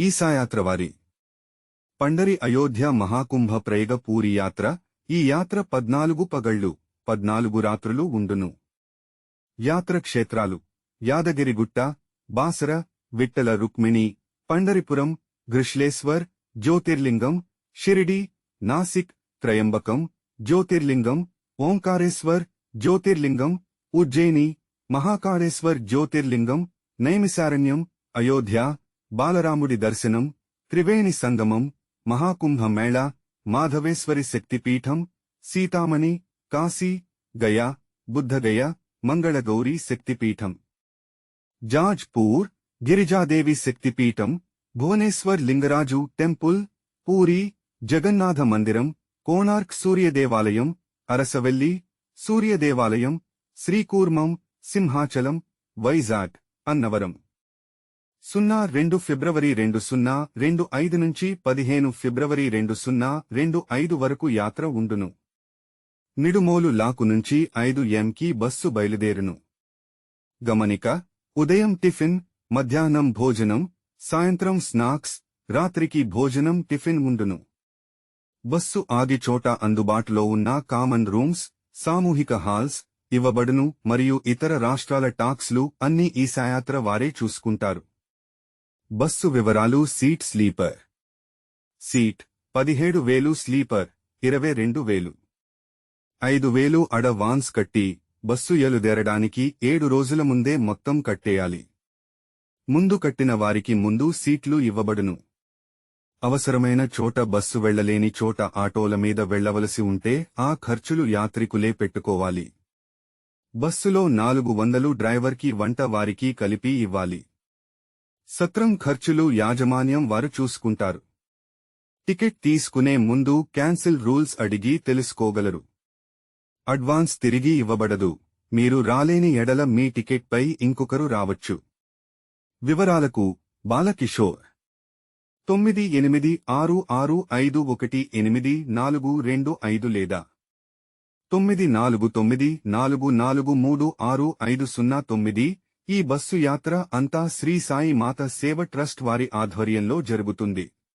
ఈసాయాత్ర వారి పండరి అయోధ్య మహాకుంభ ప్రేగ పూరి యాత్ర ఈ యాత్ర పద్నాలుగు పగళ్ళు పద్నాలుగు రాత్రులు ఉండును. యాత్ర క్షేత్రాలు. యాదగిరిగుట్ట బాసర విట్టల రుక్మిణి పండరిపురం గ్రిష్లేశ్వర్ జ్యోతిర్లింగం షిరిడి నాసిక్ త్రయంబకం జ్యోతిర్లింగం ఓంకారేశ్వర్ జ్యోతిర్లింగం ఉజ్జయిని మహాకాళేశ్వర్ జ్యోతిర్లింగం నైమిసారణ్యం అయోధ్య బాలరాముడి దర్శనం త్రివేణి సంగమం మహాకుంభ మేళా మాధవేశ్వరి శక్తిపీఠం సీతామణి కాశీ గయా బుద్ధగయ మంగళగౌరీ శక్తిపీఠం. జాజ్పూర్ గిరిజాదేవి శక్తిపీఠం భువనేశ్వర్ లింగరాజు టెంపుల్ పూరి జగన్నాథ మందిరం కోణార్క్ సూర్యదేవాలయం అరసవెల్లి సూర్యదేవాలయం శ్రీకూర్మం సింహాచలం వైజాగ్ అన్నవరం. సున్నా రెండు ఫిబ్రవరి రెండు సున్నా రెండు ఐదు నుంచి పదిహేను ఫిబ్రవరి రెండు సున్నా రెండు ఐదు వరకు యాత్ర ఉండును. నిడుమోలు లాకు నుంచి ఐదు ఎంకి బస్సు బయలుదేరును. గమనిక ఉదయం టిఫిన్ మధ్యాహ్నం భోజనం సాయంత్రం స్నాక్స్ రాత్రికి భోజనం టిఫిన్ ఉండును. బస్సు ఆగి చోట అందుబాటులో ఉన్న కామన్ రూమ్స్ సామూహిక హాల్స్ ఇవ్వబడును మరియు ఇతర రాష్ట్రాల టాక్స్లు అన్ని ఈ సాయాత్ర వారే చూసుకుంటారు. బస్సు వివరాలు సీట్ స్లీపర్. సీట్ పదిహేడు వేలు స్లీపర్ ఇరవై రెండు వేలు. ఐదు వేలు అడవాన్స్ కట్టి బస్సు ఎలుదేరడానికి ఏడు రోజుల ముందే మొత్తం కట్టేయాలి. ముందు కట్టిన వారికి ముందు సీట్లు ఇవ్వబడును. అవసరమైన చోట బస్సు వెళ్ళలేని చోట ఆటోల మీద వెళ్ళవలసి ఉంటే ఆ ఖర్చులు యాత్రికులే పెట్టుకోవాలి. బస్సులో నాలుగు వందలు డ్రైవర్కి వంట వారికి కలిపి ఇవ్వాలి. సత్రం ఖర్చులు యాజమాన్యం వారు చూసుకుంటారు. టికెట్ తీసుకునే ముందు క్యాన్సిల్ రూల్స్ అడిగి తెలుసుకోగలరు. అడ్వాన్స్ తిరిగి ఇవ్వబడదు. మీరు రాలేని ఎడల మీ టికెట్పై ఇంకొకరు రావచ్చు. వివరాలకు బాలకిషోర్. తొమ్మిది ఎనిమిది ఆరు ఆరు ఐదు ఒకటి ఎనిమిది నాలుగు రెండు ఐదు లేదా తొమ్మిది నాలుగు తొమ్మిది నాలుగు నాలుగు మూడు ఆరు ఐదు సున్నా తొమ్మిది ఈ బస్సు యాత్ర అంతా శ్రీ సాయి మాత సేవ ట్రస్ట్ వారి ఆధ్వర్యంలో జరుగుతుంది.